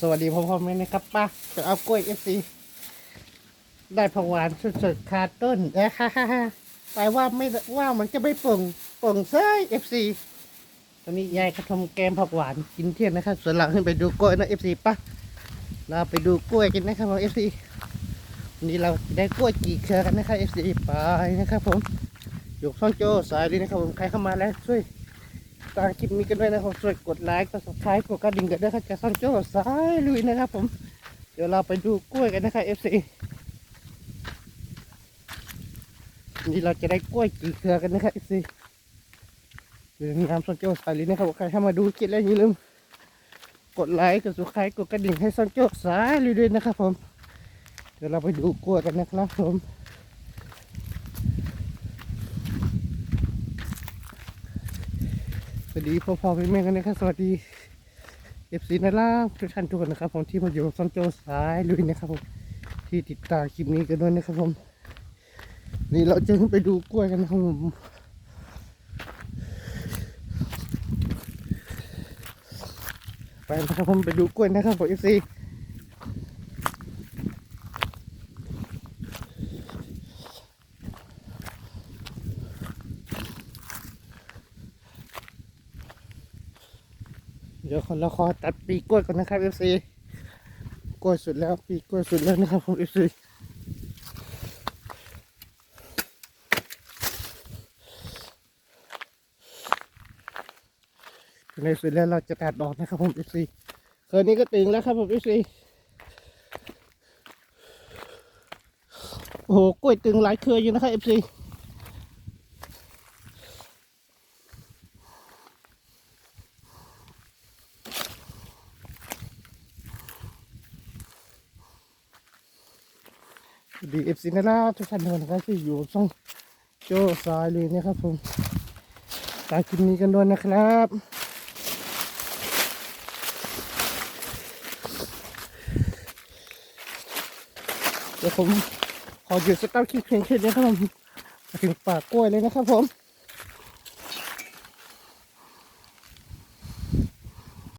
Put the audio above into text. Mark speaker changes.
Speaker 1: สวัสดีพ่อพ่อแม่นะครับป้าจะเอากล้วยเอฟซีได้ผักหวานสดๆคาต้นนะฮ่าฮ่าฮ่าแต่ว่าไม่ว่ามันจะไม่ป่งป่งเซ้ยเอฟซีตอนนี้ยายเขาทำแกงผักหวานกินเที่ยงนะครับส่วนหลังขึ้นไปดูกล้วยนะเอฟซีป้าเราไปดูกล้วยกันนะครับเอฟซีวันนี้เราได้กล้วยกี่เครือกันนะครับเอฟซีไปนะครับผมยกซ่อนโจสายดีนะครับผมใครเข้ามาแล้วช่วย ตามคลิปนี้กันด้วยนะครับช่วยกดไลค์กด subscribe กดกระดิ่งกันด้วยครับจะซ่อนโจ้สายลุยนะครับ ผม เดี๋ยวเราไปดูกล้วยกันนะครับ FC นี่เราจะได้กล้วยกี่เครือกันนะครับ FC เดี๋ยวนี้น้ำซ่อนโจ้สายลุยนะครับใครเข้ามาดูคลิปแล้วอย่าลืมกดไลค์กด subscribe กดกระดิ่งให้ซ่อนโจ้สายลุยด้วยนะครับผม เดี๋ยวเราไปดูกล้วยกันนะครับผม วัสดีพ่อพ่อแม่แม่กันนะครับสวัสดีเอฟซีนาล่าทุกท่านทุกคนนะครับผมที่มาอยู่ซอนโจสายลุยนะครับผมที่ติดตามคลิปนี้กันด้วยนะครับผม นี่เราจะขึ้นไปดูกล้วยกันนะครับผมไปนะครับผมไปดูกล้วยนะครับผมเอฟซี เดี๋ยวคนละคอตัดปีกกล้วยก่อนนะครับเอฟซีกล้วยสุดแล้วปีกกล้วยสุดแล้วนะครับผมเอฟซีในสุดแล้วเราจะตัดออกนะครับผมเอฟซีเคยนี้ก็ตึงแล้วครับผมเอฟซีโอ้โหกล้วยตึงหลายเครืออยู่นะครับเอฟซี ดีเอฟซีนะครับทุกท่านทุกคนนะครับที่อยู่ช่องโจสายเลยนะครับผมตามคลิปนี้กันด้วยนะครับเดี๋ยวผมขอหยุดสตาร์ทคลิปเพียงแค่นี้ครับผมถึงปากกล้วยเลยนะครับผม